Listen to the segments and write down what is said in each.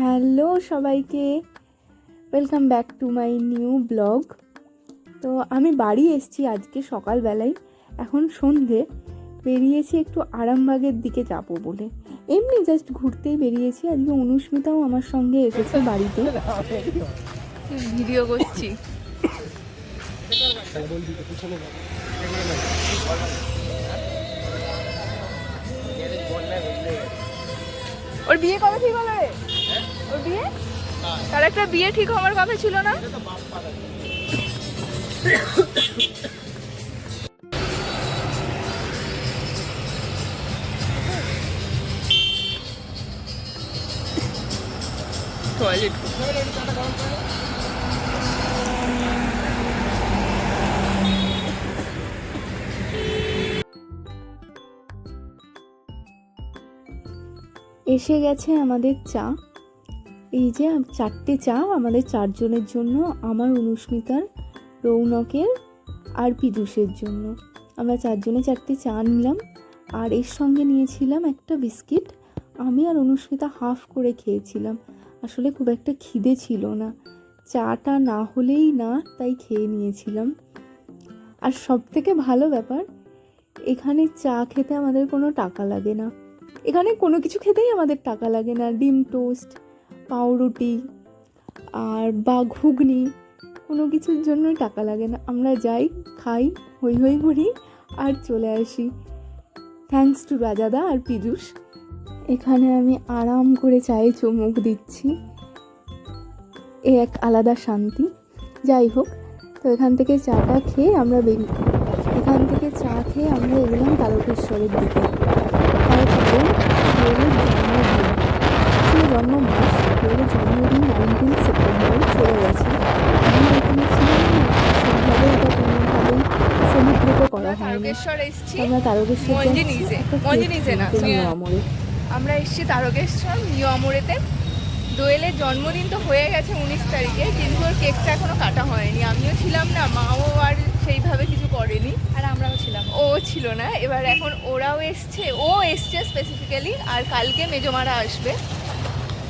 Hello সবাইকে welcome back to my new blog তো আমি বাড়ি এসেছি আজকে সকালবেলায়, এখন সন্ধে, বেরিয়েছি একটু আরামবাগের দিকে যাব বলে। এমনি জাস্ট ঘুরতেই বেরিয়েছি, আজকে অনুস্মিতাও আমার সঙ্গে এসেছে বাড়িতে। ভিডিও করছি। ওর বিয়ে কবে ঠিক হলো ওর বিয়ে? তার একটা বিয়ে ঠিক হওয়ার কথা ছিল না? টয়লেট এসে গেছে আমাদের চা। এই যে চারটে চা আমাদের চারজনের জন্য, আমার অনুস্মিতার, রৌনকের আর পিদুষের জন্য। আমরা চারজনে চারটে চা নিলাম আর এর সঙ্গে নিয়েছিলাম একটা বিস্কিট। আমি আর অনুস্মিতা হাফ করে খেয়েছিলাম। আসলে খুব একটা খিদে ছিল না। চাটা না হলেই না, তাই খেয়ে নিয়েছিলাম। আর সব থেকে ভালো ব্যাপার, এখানে চা খেতে আমাদের কোনো টাকা লাগে না। এখানে কোনো কিছু খেতেই আমাদের টাকা লাগে না। ডিম টোস্ট পাউরুটি আর বা ঘুগনি, কোনো কিছুর জন্য টাকা লাগে না। আমরা যাই, খাই হই হই করি আর চলে আসি। থ্যাঙ্কস টু রাজাদা আর পীযুষ। এখানে আমি আরাম করে চায়ে চুমুক দিচ্ছি। এ এক আলাদা শান্তি। যাই হোক, তো এখান থেকে চাটা খেয়ে আমরা বেরিয়ে এখান থেকে চা খেয়ে আমরা এগোলাম তারকেশ্বরের দিকে তার কারণ দোলের জন্মদিন ছিল জন্মমাস দোলের জন্মদিন নাইনটিন সেপ্টেম্বর চলে গেছে আমি এখানে ছিলাম না সেইভাবে এটা কোনোভাবেই সেলিব্রেটও করা হয়নি তারকেশ্বর এসছি আমরা তারকেশ্বর মঞ্জি যাচ্ছি, নিজে, একটা মঞ্জি cake নিজে না, কিনতে তুই- নিউ আমরে। আমরা এসেছি তারকেশ্বর নিউ আমরেতে দোয়েলের জন্মদিন তো হয়ে গেছে উনিশ তারিখে কিন্তু ওর কেকটা এখনও কাটা হয়নি। আমিও ছিলাম না মাও আর সেইভাবে কিছু করেনি। আর আমরাও ছিলাম। ও ছিল না এবার এখন ওরাও এসছে ও এসছে স্পেসিফিক্যালি আর কালকে মেজমারা আসবে।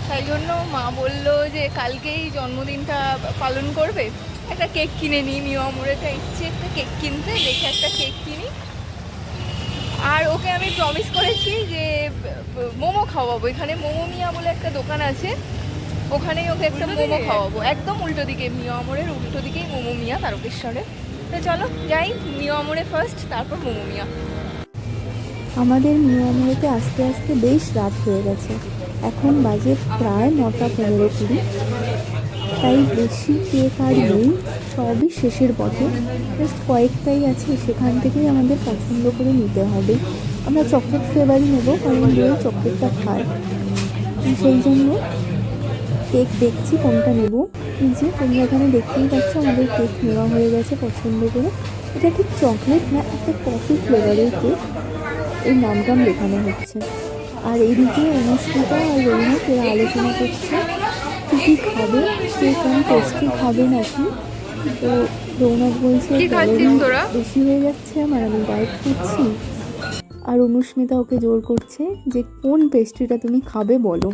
তাই জন্য মা বলল যে কালকেই জন্মদিনটা পালন করবে। একটা কেক কিনে নিই নিউ আমরেতে এসছি একটা কেক কিনতে দেখে একটা কেক কিনি। আর ওকে আমি প্রমিস করেছি যে মোমো খাওয়াবো। এখানে মোমো মিয়া বলে একটা দোকান আছে। ওখানেই ওকে একটা মোমো খাওয়াবো। একদম উল্টো দিকে মিয়া আমরের উল্টো দিকেই মোমো মিয়া তারকেশ্বরে। তো চলো যাই মিয়া আমরে ফার্স্ট তারপর মোমো মিয়া। আমাদের নিয়মতে আস্তে আস্তে বেশ রাত হয়ে গেছে। এখন বাজে প্রায় নটা পনেরো কুড়ি। তাই বেশি কেক আর নেই, সবই শেষের পথে। জাস্ট কয়েকটাই আছে, সেখান থেকেই আমাদের পছন্দ করে নিতে হবে। আমরা চকলেট ফ্লেভারই নেব, কারণ রোজ চকলেটটা খায় সেই জন্য কেক দেখছি, কোনটা নেব। যে, তোমরা এখানে দেখতেই পাচ্ছ, আমাদের কেক নেওয়া হয়ে গেছে পছন্দ করে। এটা ঠিক চকলেট না, একটা কফি ফ্লেভারের কেক এই নাম টাম লেখানো হচ্ছে। আর এদিকে অনুষ্ঠিতা আর এরা আলোচনা করছে। কী খাবে কে কোন টেস্টি খাবে নাকি? তো রৌনক বলছে? বেশি হয়ে যাচ্ছে আমার আমি ডায়েট করছি। আর অনুস্মিতা ওকে জোর করছে যে কোন পেস্ট্রিটা তুমি খাবে বলো?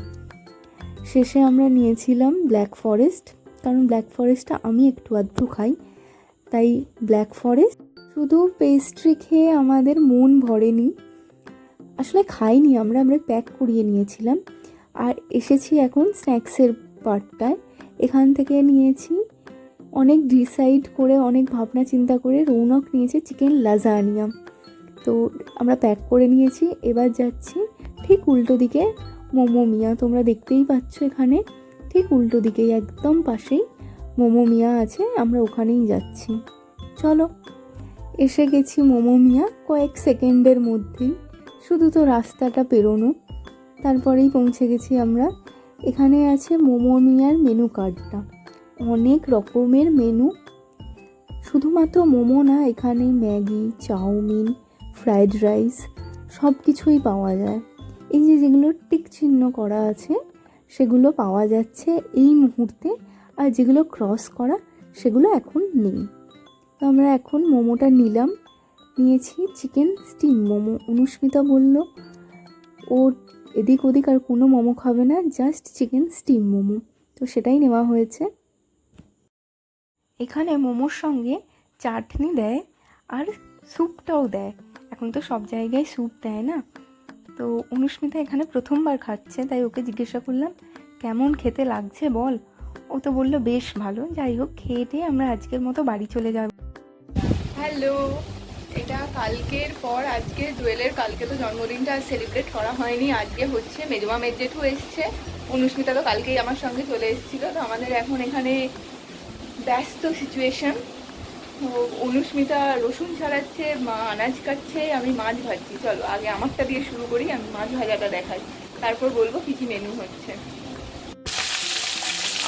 শেষে আমরা নিয়েছিলাম ব্ল্যাক ফরেস্ট কারণ ব্ল্যাক ফরেস্টটা আমি একটু আধটু খাই। তাই ব্ল্যাক ফরেস্ট শুধু পেস্ট্রি খেয়ে আমাদের মন ভরেনি। আসলে খাইনি আমরা আমরা প্যাক করিয়ে নিয়েছিলাম। আর এসেছি এখন স্ন্যাক্সের পার্টটায়। এখান থেকে নিয়েছি অনেক ডিসাইড করে, অনেক ভাবনা চিন্তা করে রৌনক নিয়েছে চিকেন লাজানিয়া। তো আমরা প্যাক করে নিয়েছি, এবার যাচ্ছি ঠিক উল্টো দিকে মোমো মিয়া। তোমরা দেখতেই পাচ্ছ এখানে ঠিক উল্টো দিকেই, একদম পাশেই মোমো মিয়া আছে, আমরা ওখানেই যাচ্ছি। চলো, এসে গেছি মোমো মিয়া কয়েক সেকেন্ডের মধ্যেই। শুধু তো রাস্তাটা পেরোনো, তারপরেই পৌঁছে গেছি আমরা এখানে আছে মোমো মিয়ার মেনু কার্ডটা। অনেক রকমের মেনু। শুধুমাত্র মোমো না, এখানে ম্যাগি, চাউমিন ফ্রায়েড রাইস সব কিছুই পাওয়া যায়। এই যে যেগুলো টিক চিহ্ন করা আছে, সেগুলো পাওয়া যাচ্ছে এই মুহূর্তে। আর যেগুলো ক্রস করা, সেগুলো এখন নেই। তো আমরা এখন মোমোটা নিলাম। নিয়েছি চিকেন স্টিম মোমো। অনুস্মিতা বলল ও এদিক ওদিক আর কোনো মোমো খাবে না জাস্ট চিকেন স্টিম মোমো। তো সেটাই নেওয়া হয়েছে। এখানে মোমোর সঙ্গে চাটনি দেয় আর স্যুপটাও দেয়। এখন তো সব জায়গায় স্যুপ দেয় না। তো অনুস্মিতা এখানে প্রথমবার খাচ্ছে, তাই ওকে জিজ্ঞাসা করলাম, কেমন খেতে লাগছে বল? ও তো বলল, বেশ ভালো। যাই হোক, খেয়ে আমরা আজকের মতো বাড়ি চলে যাব। হ্যালো। কালকের পর আজকে জুয়েলের কালকে তো জন্মদিনটা আর সেলিব্রেট করা হয়নি, আজকে হচ্ছে মেজমা মেজেঠু এসছে অনুস্মিতা তো কালকেই আমার সঙ্গে চলে এসেছিল, তো আমাদের এখন এখানে ব্যস্ত সিচুয়েশন তো অনুস্মিতা রসুন ছাড়াচ্ছে, মা আনাজ কাটছে, আমি মাছ ভাজছি, চলো আগে আমারটা দিয়ে শুরু করি, আমি মাছ ভাজাটা দেখাই, তারপর বলব কী কী মেনু হচ্ছে।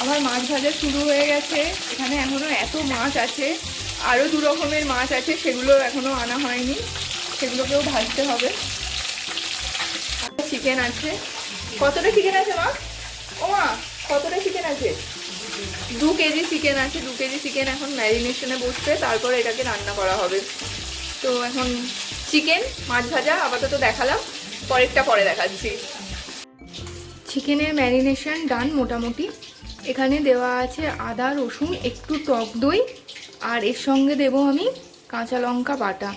আমার মাছ ভাজা শুরু হয়ে গেছে, এখানে এখনও এত মাছ আছে আরও দু রকমের মাছ আছে, সেগুলো এখনও আনা হয়নি। সেগুলোকেও ভাজতে হবে। চিকেন আছে। কতটা চিকেন আছে, মা? ও মা, কতটা চিকেন আছে? দু কেজি চিকেন আছে, দু কেজি চিকেন এখন ম্যারিনেশনে বসবে তারপর এটাকে রান্না করা হবে। তো এখন চিকেন মাছ ভাজা, আপাতত দেখালাম। পরেরটা পরে দেখাচ্ছি। চিকেনের ম্যারিনেশন ডান মোটামুটি। এখানে দেওয়া আছে আদা, রসুন, একটু টক দই আর এর সঙ্গে দেব আমি কাঁচা লঙ্কা বাটা।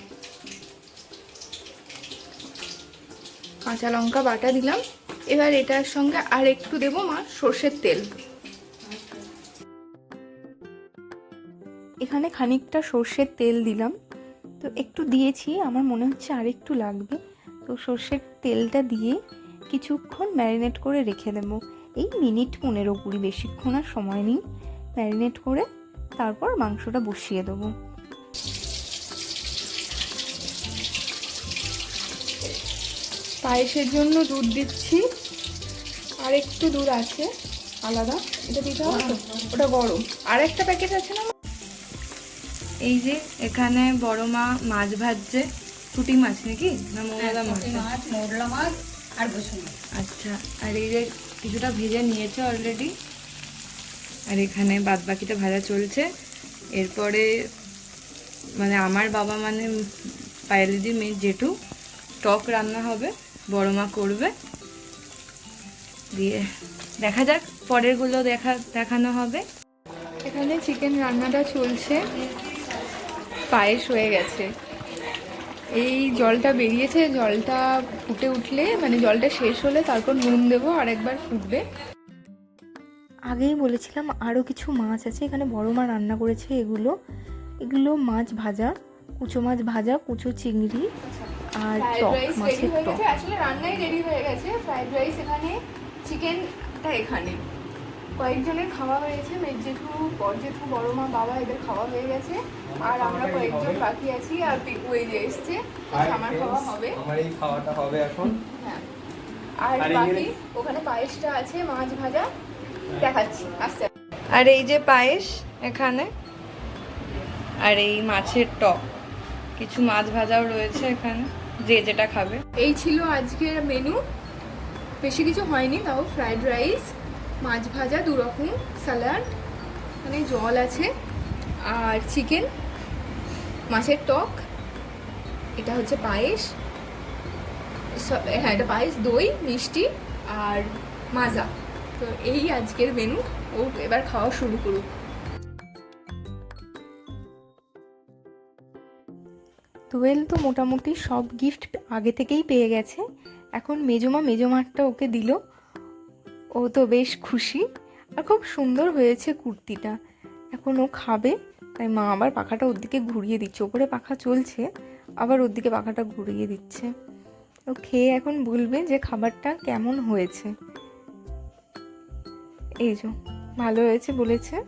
কাঁচা লঙ্কা বাটা দিলাম। এবার এটার সঙ্গে আর একটু দেবো মা সর্ষের তেল। এখানে খানিকটা সর্ষের তেল দিলাম। তো একটু দিয়েছি, আমার মনে হচ্ছে আর একটু লাগবে। তো সর্ষের তেলটা দিয়ে কিছুক্ষণ ম্যারিনেট করে রেখে দেবো। এই মিনিট পনেরো কুড়ি, বেশিক্ষণ আর সময় নিই। ম্যারিনেট করে তারপর মাংসটা বসিয়ে দেবো। পায়েসের জন্য দুধ দিচ্ছি। আর একটু দুধ আছে আলাদা। এটা দিতে হবে ওটা গরম। আর একটা প্যাকেট আছে না? এই যে এখানে বড় মা মাছ ভাজছে। পুঁটি মাছ নাকি? না মোমলা মাছ? মাছ মোরলা মাছ আর বসুন আচ্ছা আর এই যে কিছুটা ভেজে নিয়েছে অলরেডি আর এখানে বাদ বাকিটা ভাজা চলছে। এরপরে মানে আমার বাবা মানে পায়েলিদি মেয়ে জেঠু, টক রান্না হবে, বড় মা করবে। দিয়ে দেখা যাক, পরেরগুলো দেখা, দেখানো হবে। এখানে চিকেন রান্নাটা চলছে। পায়েস হয়ে গেছে। এই জলটা বেরিয়েছে, জলটা ফুটে উঠলে মানে জলটা শেষ হলে তারপর নুন দেবো আর একবার ফুটবে। আগেই বলেছিলাম আরও কিছু মাছ আছে এখানে বড় মা রান্না করেছে এগুলো। এগুলো মাছ ভাজা কুচো মাছ ভাজা কুচো চিংড়ি আর টক মাছের হয়ে টক। গেছে আসলে রান্নাই রেডি হয়ে গেছে। ফ্রাইড রাইস এখানে চিকেনটা এখানে। কয়েকজনের খাওয়া হয়েছে মেজ জেঠু বর জেঠু বড় মা বাবা এদের খাওয়া হয়ে গেছে। আর আমরা কয়েকজন বাকি আছি আর পিকু এই যে এসছে আমার খাওয়া হবে। আমার এই খাওয়াটা হবে এখন। হ্যাঁ। আর আর বাকি ওখানে পায়েসটা আছে মাছ ভাজা। দেখাচ্ছি আস্তে আর এই যে পায়েস এখানে আর এই মাছের টক। কিছু মাছ ভাজাও রয়েছে এখানে যে যেটা খাবে। এই ছিল আজকের মেনু বেশি কিছু হয়নি তাও ফ্রাইড রাইস মাছ ভাজা দু রকম স্যালাড মানে জল আছে। আর চিকেন মাছের টক এটা হচ্ছে পায়েস। হ্যাঁ এটা পায়েস দই মিষ্টি আর মাজা। তো এই আজকের মেনু ও এবার খাওয়া শুরু করুক। দোয়েল তো মোটামুটি সব গিফট আগে থেকেই পেয়ে গেছে। এখন মেজমা মেজমারটা ওকে দিল। ও তো বেশ খুশি। আর খুব সুন্দর হয়েছে কুর্তিটা। এখন ও খাবে। তাই মা আবার পাখাটা ওর দিকে ঘুরিয়ে দিচ্ছে। ওপরে পাখা চলছে, আবার ওর দিকে পাখাটা ঘুরিয়ে দিচ্ছে। ও খেয়ে এখন বলবে যে খাবারটা কেমন হয়েছে। এই যে, ভালো হয়েছে বলেছে।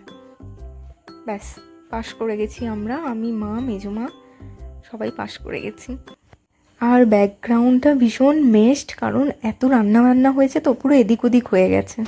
ব্যাস, পাশ করে গেছি আমরা। আমি, মা, মেজমা, সবাই পাশ করে গেছি। আর ব্যাকগ্রাউন্ডটা ভীষণ মেস্ট কারণ এত রান্না বান্না হয়েছে তো, পুরো এদিক ওদিক হয়ে গেছে।